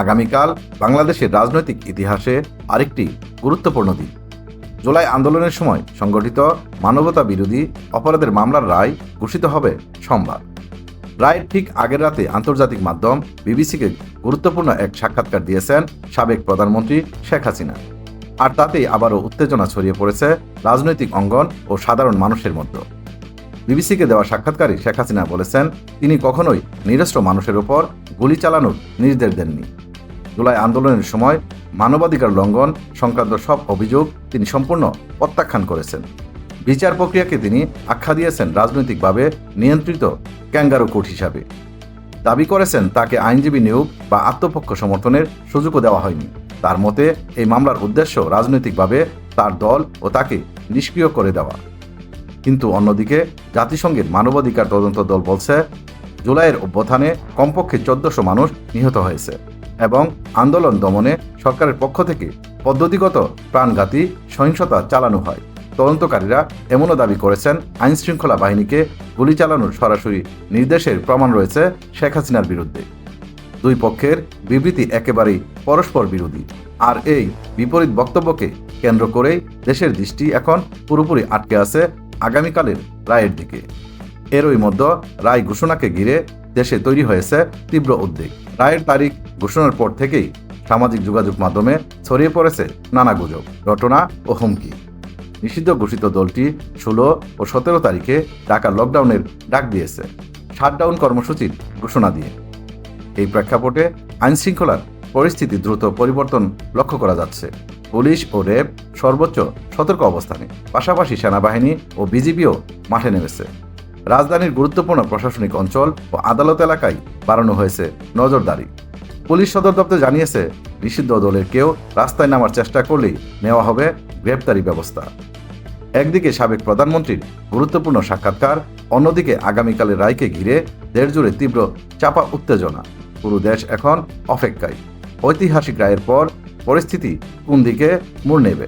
আগামীকাল বাংলাদেশের রাজনৈতিক ইতিহাসে আরেকটি গুরুত্বপূর্ণ দিন। জুলাই আন্দোলনের সময় সংগঠিত মানবতা বিরোধী অপরাধের মামলার রায় ঘোষিত হবে সোমবার। রায়ের ঠিক আগের রাতে আন্তর্জাতিক মাধ্যম বিবিসিকে গুরুত্বপূর্ণ এক সাক্ষাৎকার দিয়েছেন সাবেক প্রধানমন্ত্রী শেখ হাসিনা। আর তাতেই আবারও উত্তেজনা ছড়িয়ে পড়েছে রাজনৈতিক অঙ্গন ও সাধারণ মানুষের মধ্যে। বিবিসিকে দেওয়া সাক্ষাৎকারে শেখ হাসিনা বলেছেন, তিনি কখনোই নিরস্ত্র মানুষের ওপর গুলি চালানোর নির্দেশ দেননি। জুলাই আন্দোলনের সময় মানবাধিকার লঙ্ঘন সংক্রান্ত সব অভিযোগ তিনি সম্পূর্ণ প্রত্যাখ্যান করেছেন। বিচার প্রক্রিয়াকে তিনি আখ্যা দিয়েছেন রাজনৈতিকভাবে নিয়ন্ত্রিত ক্যাঙ্গারু কোর্ট হিসাবে। দাবি করেছেন তাকে আইনজীবী নিয়োগ বা আত্মপক্ষ সমর্থনের সুযোগও দেওয়া হয়নি। তার মতে, এই মামলার উদ্দেশ্য রাজনৈতিকভাবে তার দল ও তাকে নিষ্ক্রিয় করে দেওয়া। কিন্তু অন্যদিকে, জাতিসংঘের মানবাধিকার তদন্ত দল বলছে, জুলাইয়ের অভ্যুত্থানে কমপক্ষে চোদ্দশো মানুষ নিহত হয়েছে। এবং আন্দোলন দমনে সরকারের পক্ষ থেকে পদ্ধতিগত প্রাণঘাতী সহিংসতা চালানো হয়। তদন্তকারীরা এমনও দাবি করেছেন আইন শৃঙ্খলা বাহিনীকে গুলি চালানোর সরাসরি নির্দেশের প্রমাণ রয়েছে শেখ হাসিনার বিরুদ্ধে। দুই পক্ষের বিবৃতি একেবারেই পরস্পর বিরোধী। আর এই বিপরীত বক্তব্যকে কেন্দ্র করেই দেশের দৃষ্টি এখন পুরোপুরি আটকে আছে আগামীকালের রায়ের দিকে। এরই মধ্যে রায় ঘোষণাকে ঘিরে দেশে তৈরি হয়েছে তীব্র উদ্বেগ। রায়ের তারিখ ঘোষণার পর থেকেই সামাজিক যোগাযোগ মাধ্যমে ছড়িয়ে পড়েছে নানা গুজব, ঘটনা ও হুমকি। নিষিদ্ধ ঘোষিত দলটি ষোলো ও সতেরো তারিখে ঢাকা লকডাউনের ডাক দিয়েছে। শাটডাউন কর্মসূচির ঘোষণা দিয়ে। এই প্রেক্ষাপটে আইনশৃঙ্খলার পরিস্থিতি দ্রুত পরিবর্তন লক্ষ্য করা যাচ্ছে। পুলিশ ও র্যাব সর্বোচ্চ সতর্ক অবস্থানে, পাশাপাশি সেনাবাহিনী ও বিজিবিও মাঠে নেমেছে। রাজধানীর গুরুত্বপূর্ণ প্রশাসনিক অঞ্চল ও আদালত এলাকায় বাড়ানো হয়েছে নজরদারি। পুলিশ সদর দপ্তর জানিয়েছে, নিষিদ্ধ দলের কেউ রাস্তায় নামার চেষ্টা করলেই নেওয়া হবে গ্রেপ্তারি ব্যবস্থা। একদিকে সাবেক প্রধানমন্ত্রীর গুরুত্বপূর্ণ সাক্ষাৎকার, অন্যদিকে আগামীকালের রায়কে ঘিরে দেশজুড়ে তীব্র চাপা উত্তেজনা। পুরো দেশ এখন অপেক্ষায়। ঐতিহাসিক রায়ের পর পরিস্থিতি কোন দিকে মোড় নেবে?